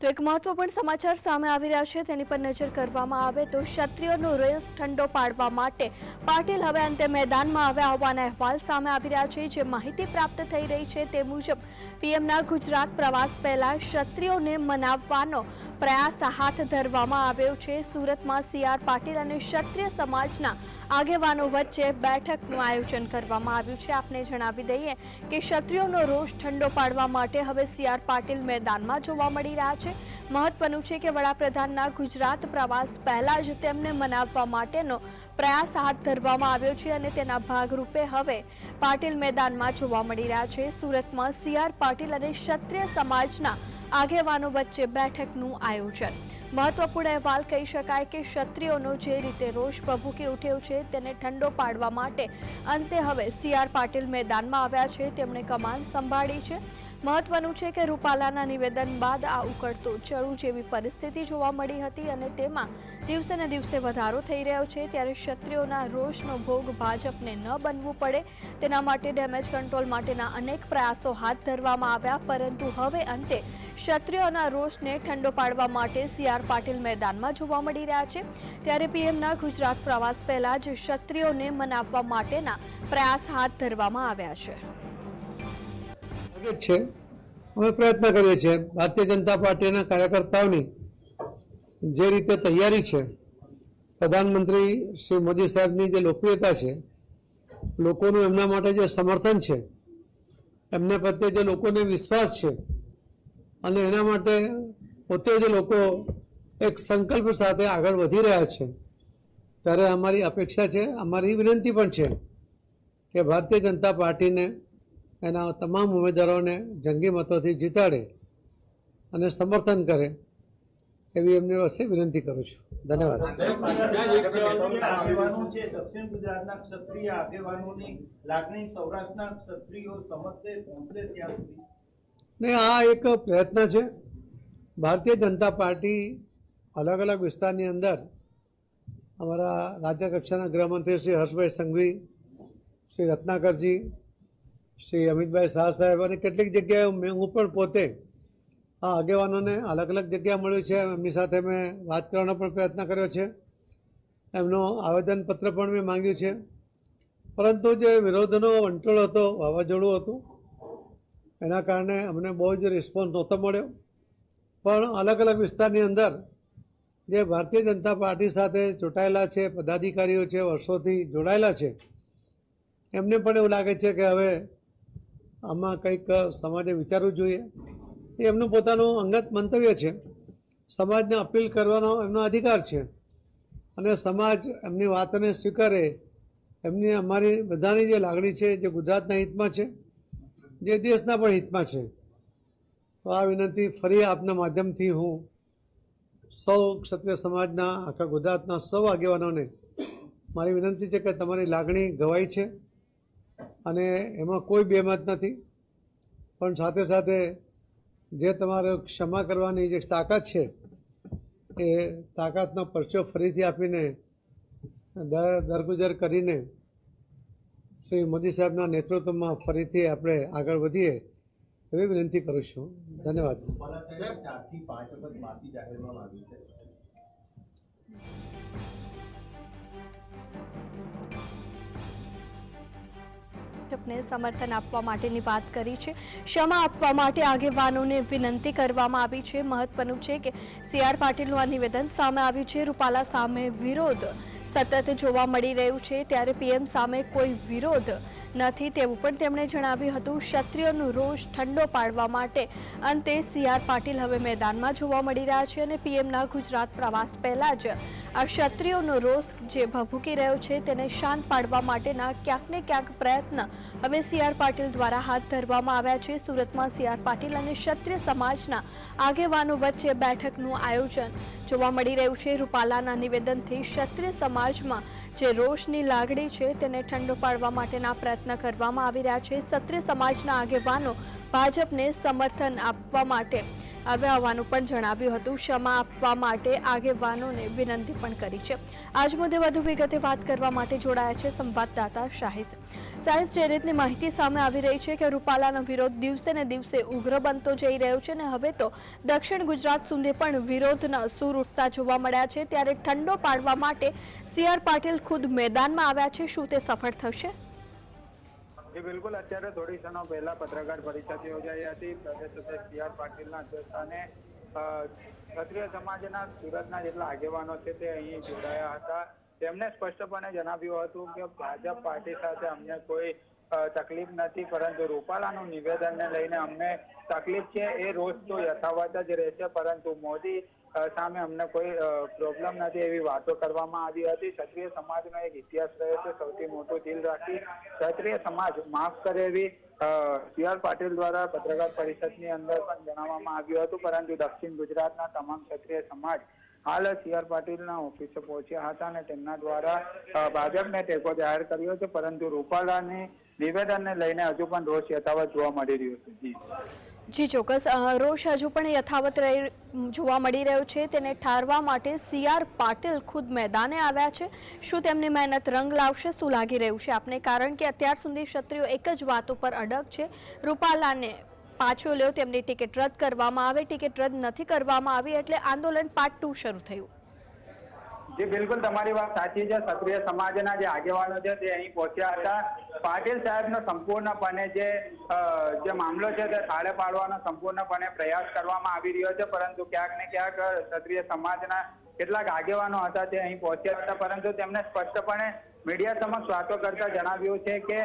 તો એક મહત્વપૂર્ણ સમાચાર સામે આવી રહ્યા છે. તેની પર નજર કરવામાં આવે તો ક્ષત્રિયોનો રેસ ઠંડો પાડવા માટે પાટીલ હવે અંતે મેદાનમાં આવ્યા હોવાના અહેવાલ સામે આવી રહ્યા છે. જે માહિતી પ્રાપ્ત થઈ રહી છે તે મુજબ પીએમના ગુજરાત પ્રવાસ પહેલા ક્ષત્રિયોને મનાવવાનો પ્રયાસ હાથ ધરવામાં આવ્યો છે. સુરતમાં સીઆર પાટિલ અને ક્ષત્રિય સમાજના આગેવાનો વચ્ચે બેઠકનું આયોજન કરવામાં આવ્યું છે. આપને જણાવી દઈએ કે ક્ષત્રિયોનો રોષ ઠંડો પાડવા માટે હવે સીઆર પાટીલ મેદાનમાં જોવા મળી રહ્યા છે. મહત્વનું છે કે વડાપ્રધાનના ગુજરાત પ્રવાસ પહેલા જ તેમને મનાવવા માટેનો પ્રયાસ હાથ ધરવામાં આવ્યો છે અને તેના ભાગરૂપે હવે પાટીલ મેદાનમાં જોવા મળી રહ્યા છે. સુરતમાં સીઆર પાટીલ અને ક્ષત્રિય સમાજના આગેવાનો વચ્ચે બેઠકનું આયોજન. મહત્વપૂર્ણ અહેવાલ કહી શકાય કે ક્ષત્રિયોનો જે રીતે રોષ ભભૂકી ઉઠ્યો છે તેને ઠંડો પાડવા માટે અંતે હવે સી આર પાટીલ મેદાનમાં આવ્યા છે. તેમણે કમાન સંભાળી છે. મહત્વનું છે કે રૂપાલાના નિવેદન બાદ આ ઉકળતો ચળુ જેવી પરિસ્થિતિ જોવા મળી હતી અને તેમાં દિવસે ને દિવસે વધારો થઈ રહ્યો છે. ત્યારે ક્ષત્રિયોના રોષનો ભોગ ભાજપને ન બનવું પડે. તેના માટે ડેમેજ કંટ્રોલ માટેના અનેક પ્રયાસો હાથ ધરવામાં આવ્યા, પરંતુ હવે અંતે ક્ષત્રિયોના રોષને ઠંડો પાડવા માટે સી આર પાટીલ મેદાનમાં જોવા મળી રહ્યા છે. ત્યારે પીએમના ગુજરાત પ્રવાસ પહેલા જ ક્ષત્રિયોને મનાવવા માટેના પ્રયાસ હાથ ધરવામાં આવ્યા છે. છે. અમે પ્રયત્ન કરીએ છીએ. ભારતીય જનતા પાર્ટીના કાર્યકર્તાઓની જે રીતે તૈયારી છે, પ્રધાનમંત્રી શ્રી મોદી સાહેબની જે લોકપ્રિયતા છે, લોકોનું એમના માટે જે સમર્થન છે, એમને પ્રત્યે જે લોકોને વિશ્વાસ છે અને એના માટે પોતે જે લોકો એક સંકલ્પ સાથે આગળ વધી રહ્યા છે. ત્યારે અમારી અપેક્ષા છે, અમારી વિનંતી પણ છે કે ભારતીય જનતા પાર્ટીને એના તમામ ઉમેદવારોને જંગી મતોથી જીતાડે અને સમર્થન કરે એવી એમની પાસે વિનંતી કરું છું. ધન્યવાદ. સૌરાષ્ટ્રના ક્ષત્રિયો સમજશે પહોંચે ત્યાં સુધી ને આ એક પ્રયત્ન છે. ભારતીય જનતા પાર્ટી અલગ અલગ વિસ્તારની અંદર અમારા રાજ્ય કક્ષાના ગૃહમંત્રી શ્રી હર્ષભાઈ સંઘવી, શ્રી રત્નાકરજી, શ્રી અમિતભાઈ શાહ સાહેબ અને કેટલીક જગ્યાએ હું પણ પોતે આ આગેવાનોને અલગ અલગ જગ્યા મળ્યું છે. એમની સાથે મેં વાત કરવાનો પણ પ્રયત્ન કર્યો છે. એમનો આવેદનપત્ર પણ મેં માંગ્યું છે. પરંતુ જે વિરોધનો વંટોળ હતો, વાવાઝોડું હતું એના કારણે અમને બહુ જ રિસ્પોન્સ નહોતો મળ્યો. પણ અલગ અલગ વિસ્તારની અંદર જે ભારતીય જનતા પાર્ટી સાથે ચૂંટાયેલા છે, પદાધિકારીઓ છે, વર્ષોથી જોડાયેલા છે, એમને પણ એવું લાગે છે કે હવે આમાં કંઈક સમાજે વિચારવું જોઈએ. એ એમનું પોતાનું અંગત મંતવ્ય છે. સમાજને અપીલ કરવાનો એમનો અધિકાર છે. અને સમાજ એમની વાતને સ્વીકારે. એમની અમારી બધાની જે લાગણી છે, જે ગુજરાતના હિતમાં છે જે દેશના પણ હિતમાં છે. તો આ વિનંતી ફરી આપના માધ્યમથી હું સૌ ક્ષત્રિય સમાજના, આખા ગુજરાતના સૌ આગેવાનોને મારી વિનંતી છે કે તમારી લાગણી ગવાઈ છે અને એમાં કોઈ બેમત નથી. પણ સાથે સાથે જે તમારે ક્ષમા કરવાની જે તાકાત છે એ તાકાતનો પરચો ફરીથી આપીને દર, દરગુજર કરીને શ્રી મોદી સાહેબના નેતૃત્વમાં ફરીથી આપણે આગળ વધીએ એવી વિનંતી કરું છું. ધન્યવાદ. ભાજપને સમર્થન આપવા માટેની વાત કરી છે. ક્ષમા આપવા માટે આગેવાનોને વિનંતી કરવામાં આવી છે. મહત્વનું છે કે સી આર પાટીલનું આ નિવેદન સામે આવ્યું છે. રૂપાલા સામે વિરોધ સતત જોવા મળી રહ્યું છે ત્યારે પીએમ સામે કોઈ વિરોધ નથી તેવું પણ તેમણે જણાવ્યું હતું. ક્ષત્રિયોનો રોષ ઠંડો પાડવા માટે અંતે સી આર પાટીલ હવે મેદાનમાં જોવા મળી રહ્યા છે અને પીએમના ગુજરાત પ્રવાસ પહેલાં જ આ ક્ષત્રિયોનો રોષ જે ભભૂકી રહ્યો છે તેને શાંત પાડવા માટેના ક્યાંક ને ક્યાંક પ્રયત્ન હવે સી આર પાટીલ દ્વારા હાથ ધરવામાં આવ્યા છે. સુરતમાં સી આર પાટીલ અને ક્ષત્રિય સમાજના આગેવાનો વચ્ચે બેઠકનું આયોજન જોવા મળી રહ્યું છે. રૂપાલાના નિવેદનથી ક્ષત્રિય સમાજમાં જે રોષની લાગણી છે તેને ઠંડો પાડવા માટેના પ્રયત્ન કરવામાં આવી રહ્યા છે. ક્ષત્રિય સમાજના આગેવાનો ભાજપને સમર્થન આપવા માટે આવ્યા હોવાનું પણ જણાવ્યું હતું. ક્ષમા આપવા માટે આગેવાનોને વિનંતી પણ કરી છે. આજ મુદ્દે વધુ વિગતે વાત કરવા માટે જોડાયા છે સંવાદદાતા શાહિદ. શાહિદ જે રીતની માહિતી સામે આવી રહી છે કે રૂપાલાનો વિરોધ દિવસે ને દિવસે ઉગ્ર બનતો જઈ રહ્યો છે અને હવે તો દક્ષિણ ગુજરાત સુધી પણ વિરોધના સૂર ઉઠતા જોવા મળ્યા છે. ત્યારે ઠંડો પાડવા માટે સી આર પાટીલ ખુદ મેદાનમાં આવ્યા છે. શું તે સફળ થશે? જી, બિલકુલ. અત્યારે થોડી ક્ષણો પહેલા પત્રકાર પરિષદ યોજાઈ હતી. પ્રદેશ અધ્યક્ષ સી આર પાટીલના અધ્યક્ષસ્થાને ક્ષત્રિય સમાજના સુરતના જેટલા આગેવાનો છે તે અહીં જોડાયા હતા. તેમણે સ્પષ્ટપણે જણાવ્યું હતું કે ભાજપ પાર્ટી સાથે અમને કોઈ તકલીફ નથી, પરંતુ રૂપાલાનું નિવેદનને લઈને અમને તકલીફ છે. એ રોજ તો યથાવત જ રહેશે, પરંતુ મોદી સામે અમને કોઈ પ્રોબ્લેમ નથી એવી વાતો કરવામાં આવી હતી. ક્ષત્રિય સમાજનો એક ઇતિહાસ રહ્યો છે, સૌથી મોટું દિલ રાખી. ક્ષત્રિય સમાજ માફ કરે એવી સી આર પાટીલ દ્વારા પત્રકાર પરિષદની અંદર પણ જણાવવામાં આવ્યું હતું. પરંતુ દક્ષિણ ગુજરાતના તમામ ક્ષત્રિય સમાજ હાલ સી આર પાટીલના ઓફિસે પહોંચ્યા હતા અને તેમના દ્વારા ભાજપને ટેકો જાહેર કર્યો છે. પરંતુ રૂપાલાની નિવેદનને લઈને હજુ પણ રોષ યથાવત જોવા મળી રહ્યો છે. જી, ચોક્કસ. રોષ હજુ પણ યથાવત રહી, જોવા મળી રહ્યો છે. તેને ઠારવા માટે સી આર પાટીલ ખુદ મેદાને આવ્યા છે. શું તેમની મહેનત રંગ લાવશે, શું લાગી રહ્યું છે આપને? કારણ કે અત્યાર સુધી ક્ષત્રિયો એક જ વાત ઉપર અડગ છે. રૂપાલાને પાછો લ્યો, તેમની ટિકિટ રદ કરવામાં આવે. ટિકિટ રદ નથી કરવામાં આવી એટલે આંદોલન પાર્ટ ટુ શરૂ થયું. જી બિલકુલ તમારી વાત સાચી છે. ક્ષત્રિય સમાજના જે આગેવાનો છે તે અહીં પહોંચ્યા હતા. પાટીલ સાહેબનો સંપૂર્ણપણે જે જે મામલો છે તે થાળે પાડવાનો સંપૂર્ણપણે પ્રયાસ કરવામાં આવી રહ્યો છે. પરંતુ ક્યાંક ને ક્યાંક ક્ષત્રિય સમાજના કેટલાક આગેવાનો હતા તે અહીં પહોંચ્યા હતા. પરંતુ તેમણે સ્પષ્ટપણે મીડિયા સમક્ષ વાતો કરતા જણાવ્યું છે કે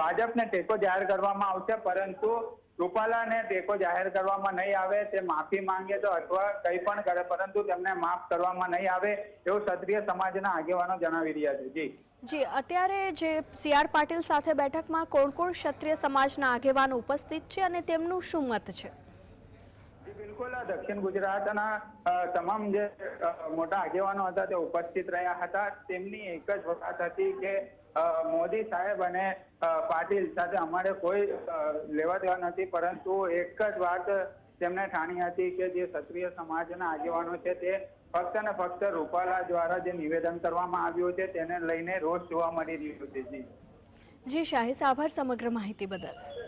ભાજપને ટેકો જાહેર કરવામાં આવશે. પરંતુ રૂપાલાને ટેકો જાહેર કરવામાં નહીં આવે, તે માફી માંગે તો અથવા કંઈ પણ કરે, પરંતુ તેમને માફ કરવામાં નહીં આવે એવું ક્ષત્રિય સમાજના આગેવાનો જણાવી રહ્યા છે. જી. જી, અત્યારે જે સી આર પાટીલ સાથે બેઠકમાં કોણ કોણ ક્ષત્રિય સમાજના આગેવાનો ઉપસ્થિત છે અને તેમનું શું મત છે? બિલકુલ દક્ષિણ ગુજરાતના તમામ જે મોટા આગેવાનો હતા તે ઉપસ્થિત રહ્યા હતા. તેમની એક જ વાત હતી કે મોદી સાહેબ અને પાટીલ સાથે અમારે કોઈ લેવા દેવા નથી, પરંતુ એક જ વાત તેમણે ઠાણી હતી કે જે ક્ષત્રિય સમાજના આગેવાનો છે તે ફક્ત ને ફક્ત રૂપાલા દ્વારા જે નિવેદન કરવામાં આવ્યું છે, તેને લઈને રોષ જોવા મળી રહ્યો છે. જી. શાહિદ આભાર સમગ્ર માહિતી બદલ.